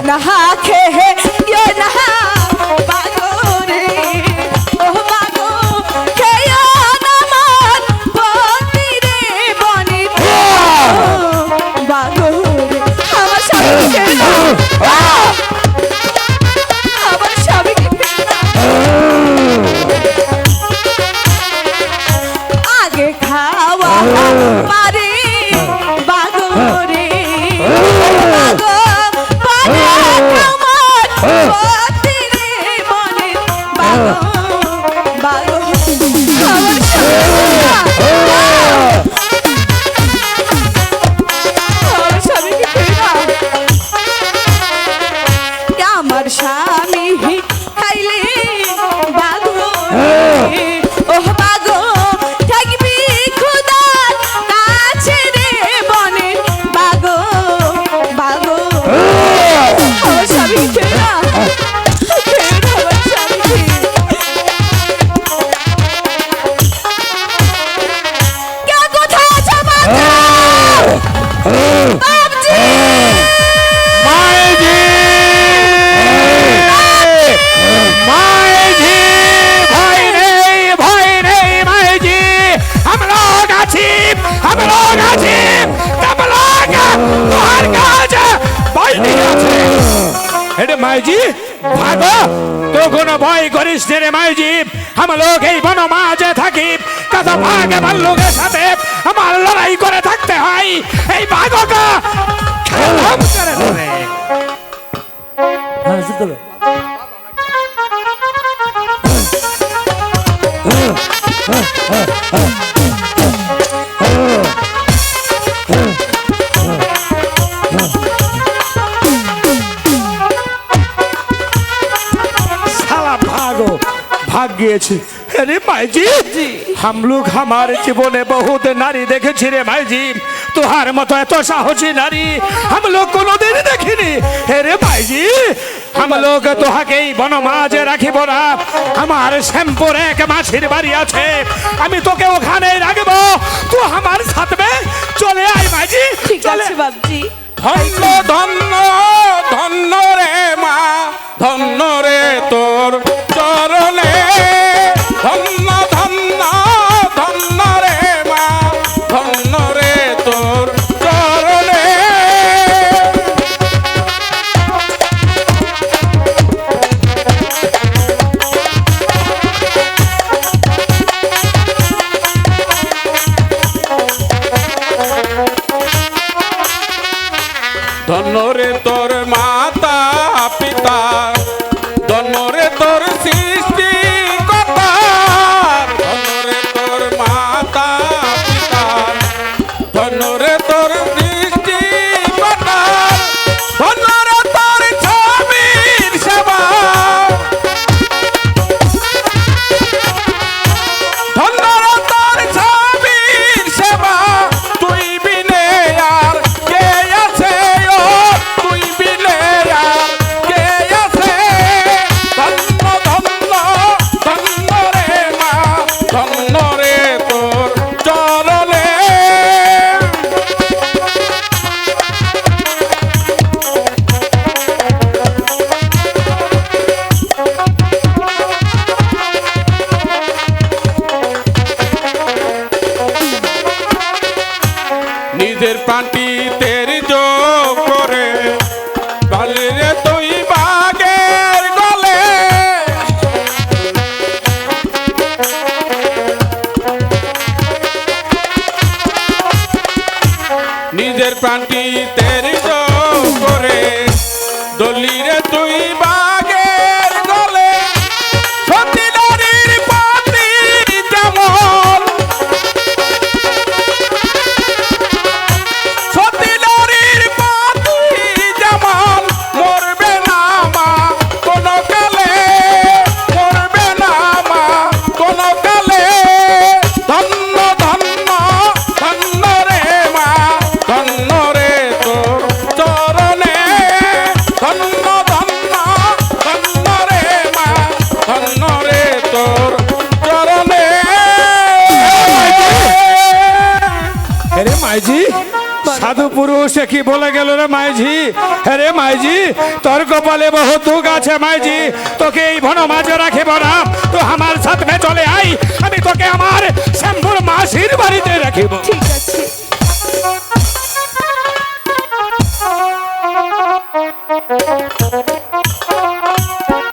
না হেডে মাইজি ভাগো। তো কোনো ভয় করিস রে মাইজি। আমার লোক এই বনমাজে থাকি। কথা ভাগে লোকের সাথে আমার লড়াই করে থাকতে হয়। এই ভাগ খেলাম হ্যাঁ, হ্যাঁ হ্যাঁ হ্যাঁ।, হ্যাঁ। গিয়েছি। আরে ভাইজি হাম লোক আমার জীবনে বহুত নারী দেখেছি রে ভাইজি তোহার মতো এত সাহসী নারী হাম লোক কোনোদিন দেখিনি। রে ভাইজি হাম লোক তোহাকেই বনমাজে রাখিব না। আমার শ্যাম্পুর এক মাসির বাড়ি আছে। আমি তোকে ওখানে রাখব। তো আমার সাথে চলে আয় ভাইজি ঠিক আছে বাবজি ধন্য ধন্য ধন্য রে মা ধন্য রে তোর চরণ ধন্য রে তোর মাতা পিতা। ধন্য রে তোর সৃষ্টি কথা রে তোর মাতা। নিজের প্রাণটি তেরি যোগ করে বালিরে তুই বাগের গলে। নিজের প্রাণটি সে কি বলে গেল রে মাইজি হ্যাঁ মাইজি তোর কপালে বহু দুঃখ আছে মাইজি তোকে এই ভন মাঝে রাখিব না, তো আমার সাথে চলে আই আমি তোকে আমার শ্যাম্পুর মাসির বাড়িতে রাখিব। ঠিক আছে।